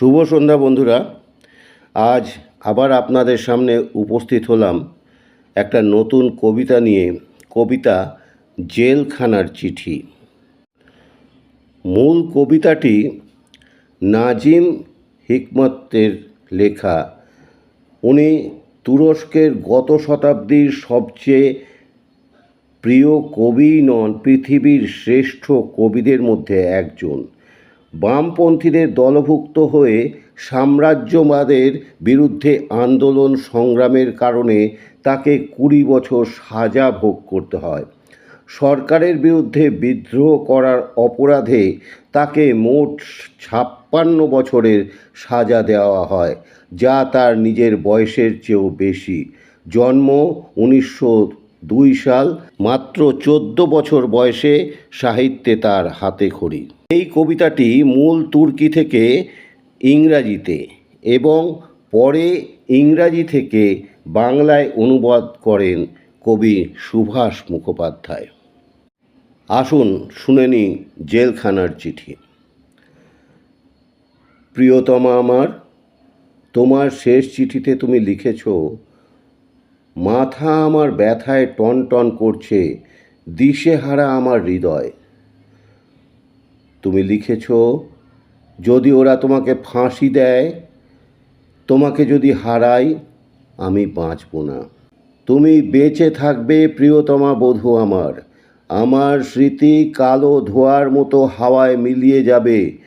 শুভ সন্ধ্যা বন্ধুরা। আজ আবার আপনাদের সামনে উপস্থিত হলাম একটা নতুন কবিতা নিয়ে, কবিতা জেলখানার চিঠি। মূল কবিতাটি নাজিম হিকমতের লেখা। উনি তুরস্কের গত শতাব্দীর সবচেয়ে প্রিয় কবি নন, পৃথিবীর শ্রেষ্ঠ কবিদের মধ্যে একজন। বামপন্থীদের দলভুক্ত হয়ে সাম্রাজ্যবাদের বিরুদ্ধে আন্দোলন সংগ্রামের কারণে তাকে কুড়ি বছর সাজা ভোগ করতে হয়। সরকারের বিরুদ্ধে বিদ্রোহ করার অপরাধে তাকে মোট ছাপ্পান্ন বছরের সাজা দেওয়া হয়, যা তার নিজের বয়সের চেয়েও বেশি। জন্ম উনিশশো দুই সাল মাত্র চোদ্দ বছর বয়সে সাহিত্যে তার হাতে খড়ি। এই কবিতাটি মূল তুর্কি থেকে ইংরাজিতে এবং পরে ইংরাজি থেকে বাংলায় অনুবাদ করেন কবি সুভাষ মুখোপাধ্যায়। আসুন শুনে নিই জেলখানার চিঠি। প্রিয়তমা আমার, তোমার শেষ চিঠিতে তুমি লিখেছ মাথা আমার ব্যথায় টন টন করছে, দিশেহারা আমার হৃদয়। তুমি লিখেছ, যদি ওরা তোমাকে ফাঁসি দেয়, তোমাকে যদি হারাই আমি বাঁচব না। তুমি বেঁচে থাকবে, প্রিয়তমা বধূ আমার। আমার স্মৃতি কালো ধোয়ার মতো হাওয়ায় মিলিয়ে যাবে।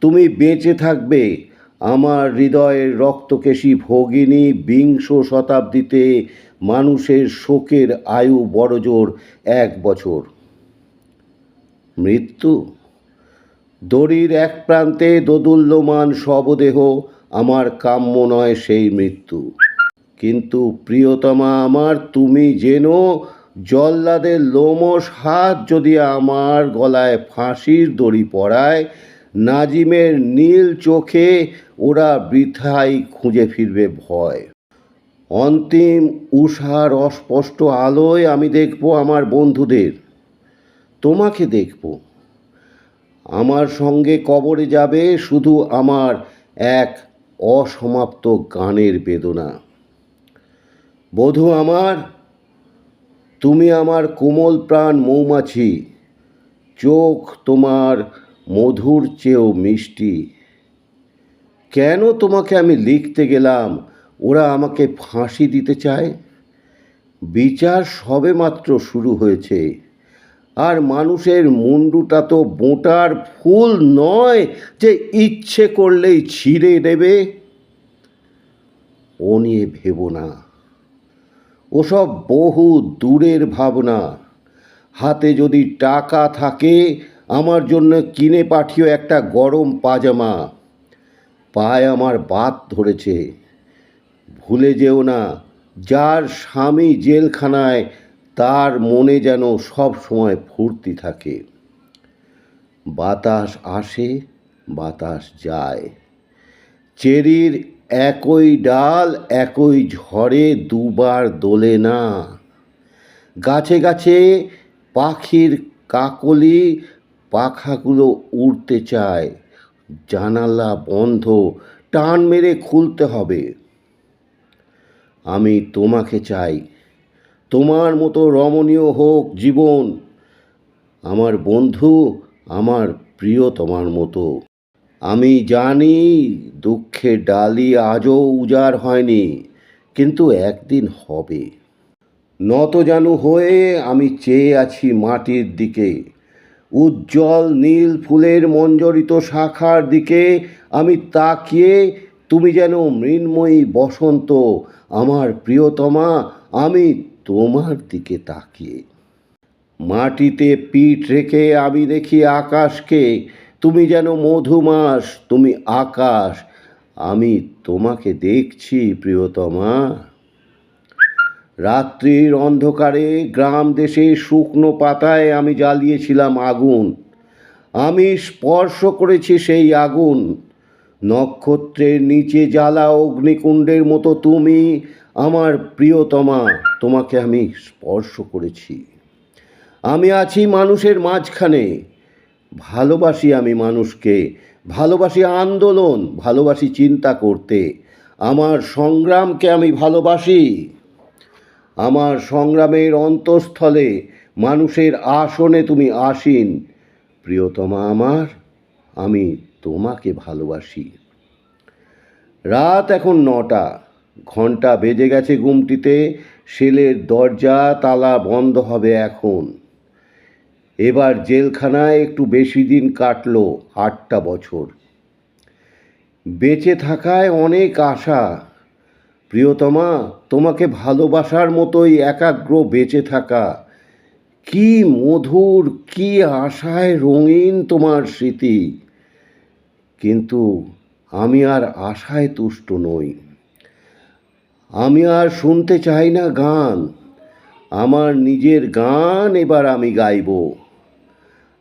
তুমি বেঁচে থাকবে, আমার হৃদয়ের রক্তকেশী ভগিনী বিংশ শতাব্দীতে মানুষের শোকের আয়ু বড়জোর এক বছর। মৃত্যু? দড়ির এক প্রান্তে দোদুল্যমান শবদেহ, আমার কাম্য নয় সেই মৃত্যু। কিন্তু প্রিয়তমা আমার, তুমি যেন জল্লাদের লোমস হাত যদি আমার গলায় ফাঁসির দড়ি পড়ায় নাজিমের নীল চোখে ওরা বৃথাই খুঁজে ফিরবে ভয়। অন্তিম উষার অস্পষ্ট আলোয় আমি দেখব আমার বন্ধুদের। তোমাকে দেখব। আমার সঙ্গে কবরে যাবে শুধু আমার এক অসমাপ্ত গানের বেদনা। বধূ আমার, তুমি আমার কোমল প্রাণ মৌমাছি। চোখ তোমার মধুর চেয়েও মিষ্টি। কেন তোমাকে আমি লিখতে গেলাম ওরা আমাকে ফাঁসি দিতে চায়। বিচার সবেমাত্র শুরু হয়েছে। আর মানুষের মুন্ডুটা তো বোঁটার ফুল নয় যে ইচ্ছে করলেই ছিঁড়ে দেবে ও নিয়ে ভেবো না। ওসব বহু দূরের ভাবনা। হাতে যদি টাকা থাকে, আমার জন্য কিনে পাঠিও একটা গরম পাজামা। পায়ে আমার বাত ধরেছে। ভুলে যেও না, যার স্বামী জেলখানায়, তার মনে যেন সব সময় ফুর্তি থাকে। বাতাস আসে, বাতাস যায়। চেরির একই ডাল, একই ঝড়ে দুবার দোলে না। গাছে গাছে পাখির কাকলি, পাখাগুলো উড়তে চায়। জানালা বন্ধ, টান মেরে খুলতে হবে। আমি তোমাকে চাই। তোমার মতো রমণীয় হোক জীবন। আমার বন্ধু, আমার প্রিয় তোমার মতো। আমি জানি দুঃখের ডালি আজও উজাড় হয়নি, কিন্তু একদিন হবে। নত জানু হয়ে আমি চেয়ে আছি মাটির দিকে। উজ্জ্বল নীল ফুলের মঞ্জরিত শাখার দিকে আমি তাকিয়ে, তুমি যেন মৃন্ময়ী বসন্ত আমার প্রিয়তমা, আমি তোমার দিকে তাকিয়ে। মাটিতে পিঠ রেখে আমি দেখি আকাশকে, তুমি যেন মধুমাস, তুমি আকাশ। আমি তোমাকে দেখছি প্রিয়তমা। রাত্রির অন্ধকারে গ্রাম দেশে শুকনো পাতায় আমি জ্বালিয়েছিলাম আগুন। আমি স্পর্শ করেছি সেই আগুন। নক্ষত্রের নিচে জ্বালা অগ্নিকুণ্ডের মতো তুমি আমার প্রিয়তমা, তোমাকে আমি স্পর্শ করেছি। আমি আছি মানুষের মাঝখানে। ভালোবাসি আমি মানুষকে। ভালোবাসি আন্দোলন, ভালোবাসি চিন্তা করতে। আমার সংগ্রামকে আমি ভালোবাসি। আমার সংগ্রামের অন্তঃস্থলে মানুষের আসনে তুমি আসীন। প্রিয়তমা আমার, আমি তোমাকে ভালোবাসি। রাত এখন নটা ঘণ্টা বেজে গেছে গুমটিতে সেলের দরজা, তালা বন্ধ হবে এখন। এবার জেলখানায় একটু বেশি দিন কাটলো আটটা বছর। বেঁচে থাকায় অনেক আশা। প্রিয়তমা, তোমাকে ভালোবাসার মতোই একাগ্র বেঁচে থাকা। কি মধুর, কি আশায় রঙিন তোমার স্মৃতি। কিন্তু আমি আর আশায় তুষ্ট নই। আমি আর শুনতে চাই না গান। আমার নিজের গান এবার আমি গাইব।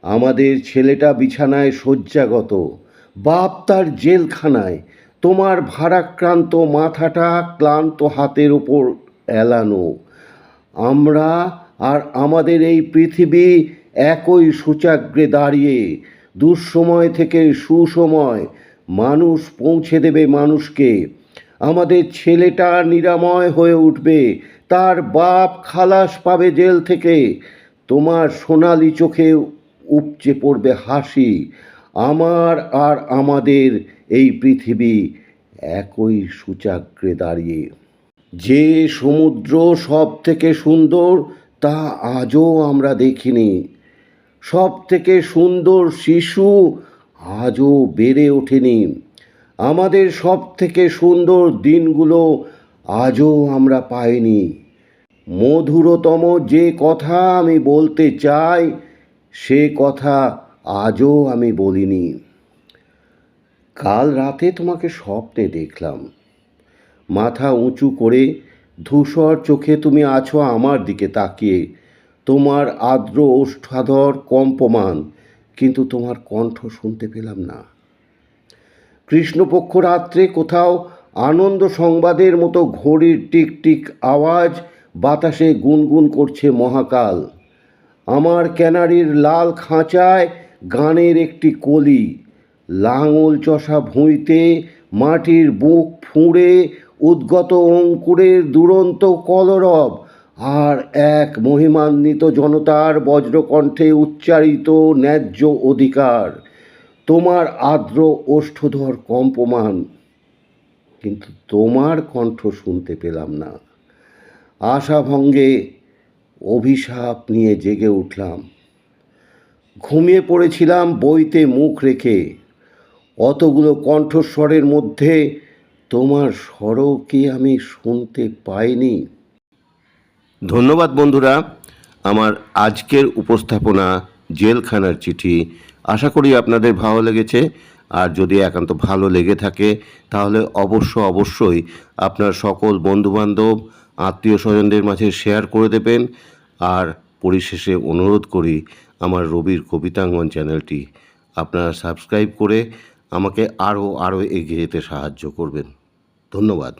আমাদের ছেলেটা বিছানায় শয্যাগত, বাপ তার জেলখানায়। তোমার ভারাক্রান্ত মাথাটা ক্লান্ত হাতের ওপর এলানো। আমরা আর আমাদের এই পৃথিবী একই সূচাগ্রে দাঁড়িয়ে দুঃসময় থেকে সুসময় মানুষ পৌঁছে দেবে মানুষকে। আমাদের ছেলেটা নিরাময় হয়ে উঠবে, তার বাপ খালাস পাবে জেল থেকে। তোমার সোনালি চোখে উপচে পড়বে হাসি। আমার আর আমাদের এই পৃথিবী একই সূচাগ্রে দাঁড়িয়ে। যে সমুদ্র সব থেকে সুন্দর, তা আজও আমরা দেখিনি। সব থেকে সুন্দর শিশু আজও বেড়ে ওঠেনি। আমাদের সব থেকে সুন্দর দিনগুলো আজও আমরা পাইনি। মধুরতম যে কথা আমি বলতে চাই, সে কথা আজও আমি বলিনি। কাল রাতে তোমাকে স্বপ্নে দেখলাম। মাথা উঁচু করে ধূসর চোখে তুমি আছো আমার দিকে তাকিয়ে। তোমার আর্দ্র ওষ্ঠাধর কম্পমান, কিন্তু তোমার কণ্ঠ শুনতে পেলাম না। কৃষ্ণপক্ষ রাত্রে কোথাও আনন্দ সংবাদের মতো ঘড়ির টিক টিক আওয়াজ বাতাসে গুনগুন করছে মহাকাল। আমার ক্যানারির লাল খাঁচায় গানের একটি কলি, লাঙল চষা ভুঁইতে মাটির বুক ফুঁড়ে উদ্গত অঙ্কুরের দুরন্ত কলরব আর এক মহিমান্বিত জনতার বজ্রকণ্ঠে উচ্চারিত ন্যায্য অধিকার। তোমার আর্দ্র ওষ্ঠধর কম্পমান। কিন্তু তোমার কণ্ঠ শুনতে পেলাম না। আশাভঙ্গে অভিশাপ নিয়ে জেগে উঠলাম। ঘুমিয়ে পড়েছিলাম বইতে মুখ রেখে। অতগুলো কণ্ঠস্বরের মধ্যে তোমার স্বরও কি আমি শুনতে পাইনি? ধন্যবাদ বন্ধুরা। আমার আজকের উপস্থাপনা জেলখানার চিঠি। আশা করি আপনাদের ভালো লেগেছে। আর যদি একান্ত ভালো লেগে থাকে, তাহলে অবশ্য অবশ্যই আপনার সকল বন্ধুবান্ধব আত্মীয় স্বজনদের মাঝে শেয়ার করে দেবেন। আর পরিশেষে অনুরোধ করি, আমার রবির কবিতাঙ্গন চ্যানেলটি আপনারা সাবস্ক্রাইব করে আমাকে আরও আরও এগিয়ে যেতে সাহায্য করবেন। ধন্যবাদ।